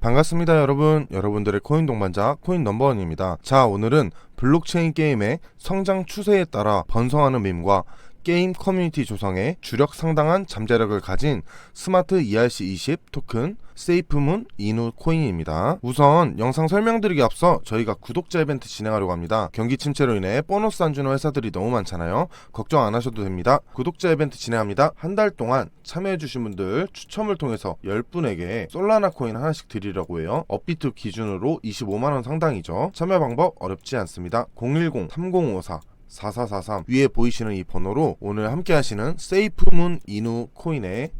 반갑습니다 여러분. 여러분들의 코인 동반자 코인 넘버원입니다. 자 오늘은 블록체인 게임의 성장 추세에 따라 번성하는 밈과 게임 커뮤니티 조성에 주력 상당한 잠재력을 가진 스마트 ERC20 토큰 세이프문 이누 코인입니다. 우선 영상 설명드리기 앞서 저희가 구독자 이벤트 진행하려고 합니다. 경기 침체로 인해 보너스 안 주는 회사들이 너무 많잖아요. 걱정 안 하셔도 됩니다. 구독자 이벤트 진행합니다. 한 달 동안 참여해주신 분들 추첨을 통해서 10분에게 솔라나 코인 하나씩 드리려고 해요. 업비트 기준으로 25만원 상당이죠. 참여 방법 어렵지 않습니다. 010-3054 4443 위에 보이시는 이 번호로 오늘 함께 하시는 세이프문 이누 코인의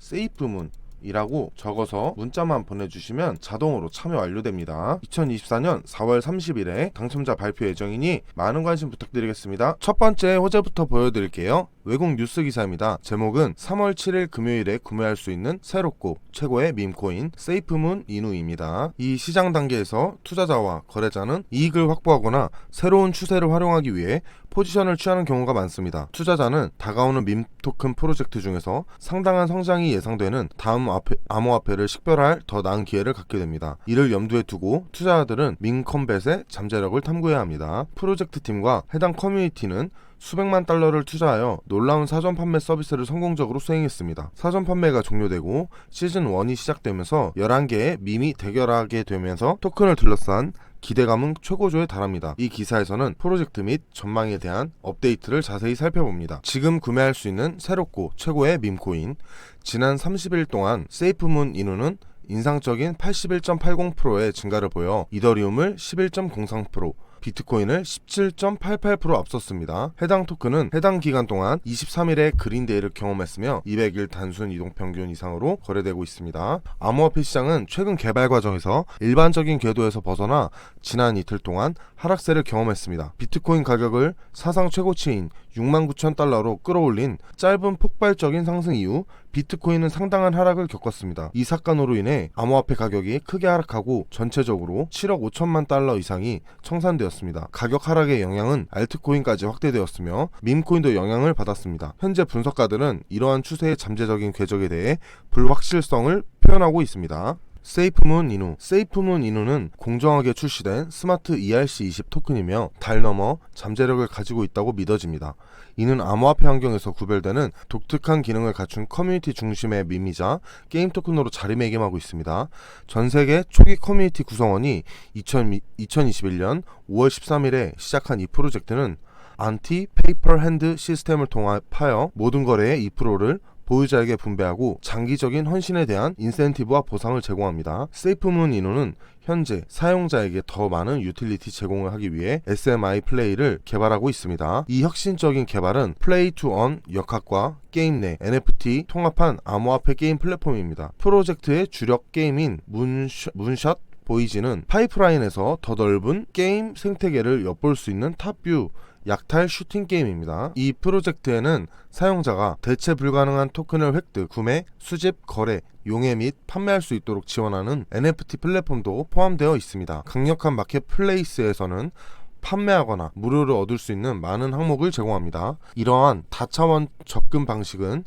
세이프문 이라고 적어서 문자만 보내주시면 자동으로 참여 완료됩니다. 2024년 4월 30일에 당첨자 발표 예정이니 많은 관심 부탁드리겠습니다. 첫 번째 호재부터 보여드릴게요. 외국 뉴스 기사입니다. 제목은 3월 7일 금요일에 구매할 수 있는 새롭고 최고의 밈코인 세이프문 이누입니다. 이 시장 단계에서 투자자와 거래자는 이익을 확보하거나 새로운 추세를 활용하기 위해 포지션을 취하는 경우가 많습니다. 투자자는 다가오는 밈 토큰 프로젝트 중에서 상당한 성장이 예상되는 다음 화폐, 암호화폐를 식별할 더 나은 기회를 갖게 됩니다. 이를 염두에 두고 투자자들은 밍컴뱃의 잠재력을 탐구해야 합니다. 프로젝트 팀과 해당 커뮤니티는 수백만 달러를 투자하여 놀라운 사전 판매 서비스를 성공적으로 수행했습니다. 사전 판매가 종료되고 시즌 1이 시작되면서 11개의 밈이 대결하게 되면서 토큰을 둘러싼 기대감은 최고조에 달합니다. 이 기사에서는 프로젝트 및 전망에 대한 업데이트를 자세히 살펴봅니다. 지금 구매할 수 있는 새롭고 최고의 밈코인 지난 30일 동안 세이프문 인후는 인상적인 81.80%의 증가를 보여 이더리움을 11.03% 비트코인을 17.88% 앞섰습니다. 해당 토큰은 해당 기간 동안 23일의 그린데이를 경험했으며 200일 단순 이동 평균 이상으로 거래되고 있습니다. 암호화폐 시장은 최근 개발 과정에서 일반적인 궤도에서 벗어나 지난 이틀 동안 하락세를 경험했습니다. 비트코인 가격을 사상 최고치인 6만 9천 달러로 끌어올린 짧은 폭발적인 상승 이후 비트코인은 상당한 하락을 겪었습니다. 이 사건으로 인해 암호화폐 가격이 크게 하락하고 전체적으로 7억 5천만 달러 이상이 청산되었습니다. 가격 하락의 영향은 알트코인까지 확대되었으며 밈코인도 영향을 받았습니다. 현재 분석가들은 이러한 추세의 잠재적인 궤적에 대해 불확실성을 표현하고 있습니다. 세이프문 이누 세이프문 이누는 공정하게 출시된 스마트 ERC20 토큰이며 달 넘어 잠재력을 가지고 있다고 믿어집니다. 이는 암호화폐 환경에서 구별되는 독특한 기능을 갖춘 커뮤니티 중심의 밈이자 게임 토큰으로 자리매김하고 있습니다. 전 세계 초기 커뮤니티 구성원이 2000, 2021년 5월 13일에 시작한 이 프로젝트는 안티 페이퍼 핸드 시스템을 통합하여 모든 거래의 2%를 보유자에게 분배하고 장기적인 헌신에 대한 인센티브와 보상을 제공합니다. 세이프문 인호는 현재 사용자에게 더 많은 유틸리티 제공을 하기 위해 SMI 플레이를 개발하고 있습니다. 이 혁신적인 개발은 플레이 투 언 역학과 게임 내 NFT 통합한 암호화폐 게임 플랫폼입니다. 프로젝트의 주력 게임인 문샷, 문샷 보이지는 파이프라인에서 더 넓은 게임 생태계를 엿볼 수 있는 탑뷰 약탈 슈팅 게임입니다. 이 프로젝트에는 사용자가 대체 불가능한 토큰을 획득, 구매, 수집, 거래, 용해 및 판매할 수 있도록 지원하는 NFT 플랫폼도 포함되어 있습니다. 강력한 마켓플레이스에서는 판매하거나 무료로 얻을 수 있는 많은 항목을 제공합니다. 이러한 다차원 접근 방식은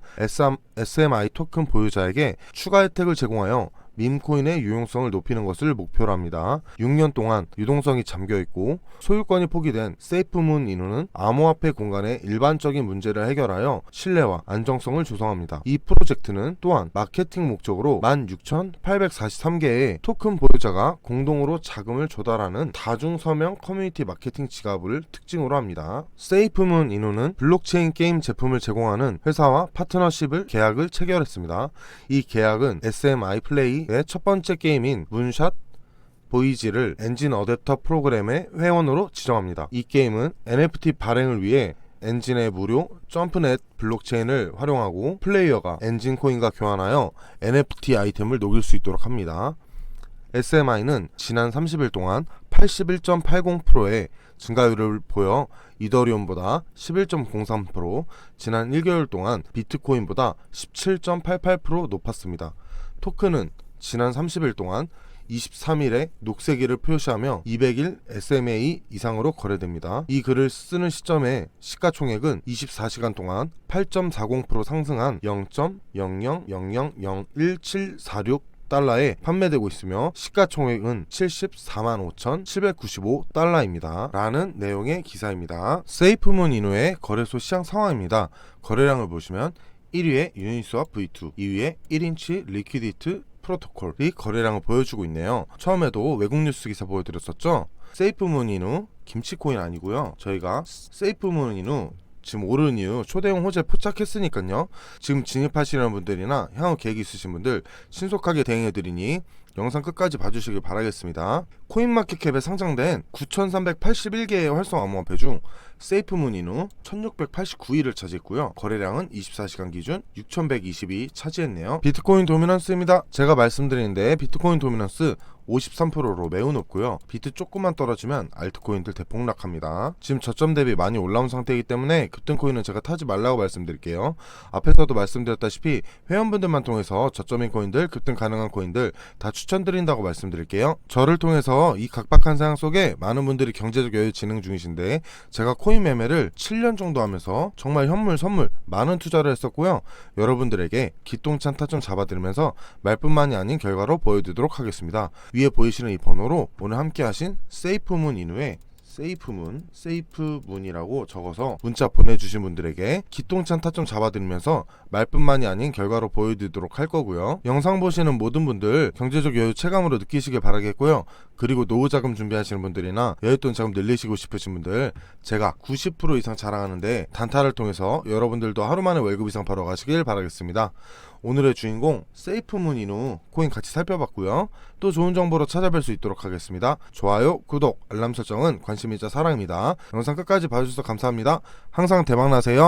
SMI 토큰 보유자에게 추가 혜택을 제공하여 밈코인의 유용성을 높이는 것을 목표로 합니다. 6년 동안 유동성이 잠겨 있고 소유권이 포기된 세이프문 인후는 암호화폐 공간의 일반적인 문제를 해결하여 신뢰와 안정성을 조성합니다. 이 프로젝트는 또한 마케팅 목적으로 16,843개의 토큰 보유자가 공동으로 자금을 조달하는 다중 서명 커뮤니티 마케팅 지갑을 특징으로 합니다. 세이프문 인후는 블록체인 게임 제품을 제공하는 회사와 파트너십을 계약을 체결했습니다. 이 계약은 SMI 플레이 첫 번째 게임인 문샷 보이지를 엔진 어댑터 프로그램의 회원으로 지정합니다. 이 게임은 NFT 발행을 위해 엔진의 무료 점프넷 블록체인을 활용하고 플레이어가 엔진 코인과 교환하여 NFT 아이템을 녹일 수 있도록 합니다. SMI는 지난 30일 동안 81.80%의 증가율을 보여 이더리움보다 11.03%, 지난 1개월 동안 비트코인보다 17.88% 높았습니다. 토큰은 지난 30일 동안 23일에 녹색이를 표시하며 200일 SMA 이상으로 거래됩니다. 이 글을 쓰는 시점에 시가총액은 24시간 동안 8.40% 상승한 0.000001746 달러에 판매되고 있으며 시가총액은 74만 5,795달러입니다. 라는 내용의 기사입니다. 세이프문 이후의 거래소 시장 상황입니다. 거래량을 보시면 1위에 유니스왑 V2, 2위에 1인치 리퀴디트 프로토콜이 거래량을 보여주고 있네요. 처음에도 외국 뉴스 기사 보여드렸었죠. 세이프문 이후 김치코인 아니고요. 저희가 세이프문 이후 지금 오른 이후 초대형 호재 포착했으니까요. 지금 진입하시려는 분들이나 향후 계획 있으신 분들 신속하게 대응해드리니 영상 끝까지 봐주시길 바라겠습니다. 코인마켓캡에 상장된 9,381개의 활성 암호화폐 중 세이프문 인후 1,689위를 차지했고요. 거래량은 24시간 기준 6,122 차지했네요. 비트코인 도미넌스입니다. 제가 말씀드리는데 비트코인 도미넌스 53%로 매우 높고요. 비트 조금만 떨어지면 알트코인들 대폭락합니다. 지금 저점 대비 많이 올라온 상태이기 때문에 급등코인은 제가 타지 말라고 말씀드릴게요. 앞에서도 말씀드렸다시피 회원분들만 통해서 저점인 코인들, 급등 가능한 코인들 다 추천드린다고 말씀드릴게요. 저를 통해서 이 각박한 상황 속에 많은 분들이 경제적 여유 진행 중이신데 제가 코인 매매를 7년 정도 하면서 정말 현물 선물 많은 투자를 했었고요. 여러분들에게 기똥찬 타점 잡아드리면서 말뿐만이 아닌 결과로 보여드리도록 하겠습니다. 위에 보이시는 이 번호로 오늘 함께 하신 세이프문 이후에 세이프문, 세이프문이라고 적어서 문자 보내주신 분들에게 기똥찬 타점 잡아드리면서 말뿐만이 아닌 결과로 보여드리도록 할 거고요. 영상 보시는 모든 분들 경제적 여유 체감으로 느끼시길 바라겠고요. 그리고 노후 자금 준비하시는 분들이나 여윳돈 자금 늘리시고 싶으신 분들 제가 90% 이상 자랑하는데 단타를 통해서 여러분들도 하루 만에 월급 이상 벌어가시길 바라겠습니다. 오늘의 주인공 세이프문 이후 코인 같이 살펴봤고요. 또 좋은 정보로 찾아뵐 수 있도록 하겠습니다. 좋아요, 구독, 알람 설정은 관심이자 사랑입니다. 영상 끝까지 봐주셔서 감사합니다. 항상 대박나세요.